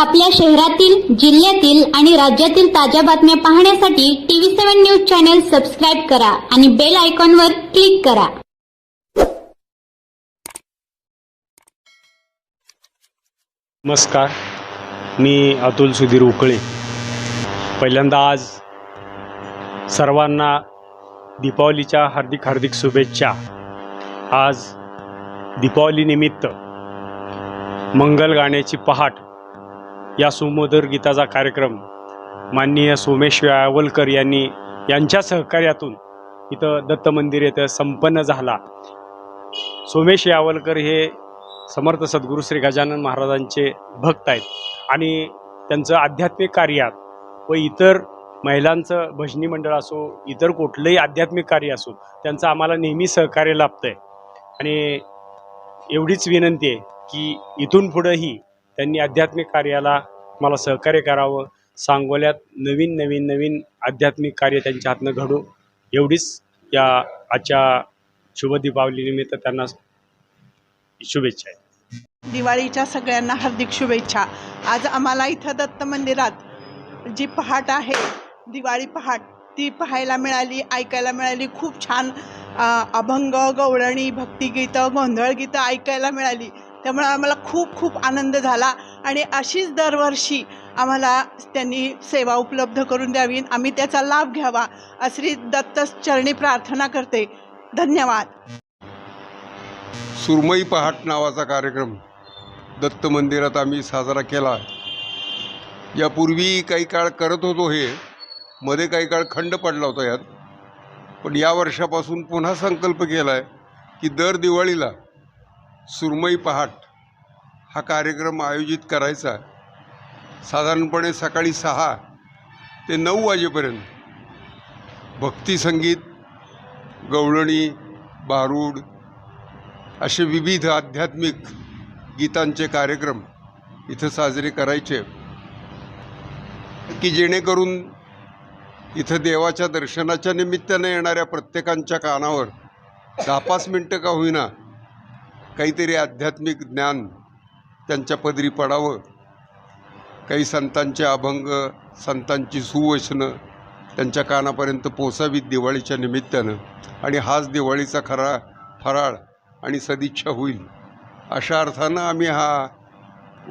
आपल्या शहरातील जिल्ह्यातील आणि राज्यातील ताज्या बातम्या पाहण्यासाठी TV seven news channel subscribe करा आणि बेल आयकॉनवर क्लिक करा. नमस्कार. मी अतुल सुधीर उकळे. पहिल्यांदा आज सर्वांना दीपावलीच्या हार्दिक हार्दिक शुभेच्छा. आज दीपावलीनिमित्त मंगल गाण्याची पहाट या सुमधुर गीताचा कार्यक्रम माननीय सोमेश यावलकर यांनी यांच्या सहकार्यातून इथं दत्त मंदिर येथं संपन्न झाला. सोमेश यावलकर हे समर्थ सद्गुरू श्री गजानन महाराजांचे भक्त आहेत आणि त्यांचं आध्यात्मिक कार्यात व इतर महिलांचं भजनी मंडळ असो इतर कुठलंही आध्यात्मिक कार्य असो त्यांचं आम्हाला नेहमी सहकार्य लाभतं आहे आणि एवढीच विनंती आहे की इथून पुढंही त्यांनी आध्यात्मिक कार्याला मला सहकार्य करावं. सांगोल्यात नवीन नवीन नवीन आध्यात्मिक कार्य त्यांच्या हातनं घडू एवढीच या आजच्या शुभ दीपावलीनिमित्त त्यांना शुभेच्छा आहेत. दिवाळीच्या सगळ्यांना हार्दिक शुभेच्छा. आज आम्हाला इथं दत्त मंदिरात जी पहाट आहे दिवाळी पहाट ती पाहायला मिळाली ऐकायला मिळाली. खूप छान अभंग गवळणी भक्तिगीतं गोंधळ गीतं ऐकायला मिळाली. त्यामुळे आम्हाला खूप खूप आनंद झाला. आणि अशीच दरवर्षी आम्हाला त्यांनी सेवा उपलब्ध करून द्यावी. आम्ही त्याचा लाभ घ्यावा. अशी दत्त चरणी प्रार्थना करते. धन्यवाद. सुरमई पहाट नावाचा कार्यक्रम दत्त मंदिरात आम्ही साजरा केला. यापूर्वी काही काळ करत होतो हे. मध्ये काही काळ खंड पडला होता यात. पण या वर्षापासून पुन्हा संकल्प केला आहे की दर दिवाळीला सुरमई पहाट हा कार्यक्रम आयोजित करायचा. साधारणपणे सकाळी सहा ते नऊ वाजेपर्यंत. भक्तिसंगीत गवळणी बारूड असे विविध आध्यात्मिक गीतांचे कार्यक्रम इथं साजरे करायचे. की जेणेकरून इथं देवाच्या दर्शनाच्या निमित्तानं येणाऱ्या प्रत्येकांच्या कानावर दहा पाच मिनटं का होईना काहीतरी आध्यात्मिक ज्ञान त्यांच्या पदरी पडावं. काही संतांचे अभंग संतांची सुवचनं त्यांच्या कानापर्यंत पोचावीत दिवाळीच्या निमित्तानं. आणि हाच दिवाळीचा खरा फराळ आणि सदिच्छा होईल. अशा अर्थानं आम्ही हा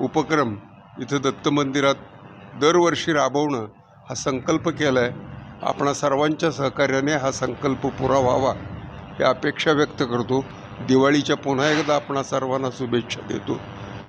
उपक्रम इथं दत्त मंदिरात दरवर्षी राबवणं हा संकल्प केला आहे आपणा सर्वांच्या सहकार्याने हा संकल्प पुरा व्हावा या अपेक्षा व्यक्त करतो. दिवाळीच्या पुन्हा एकदा आपणा सर्वांना शुभेच्छा देतो.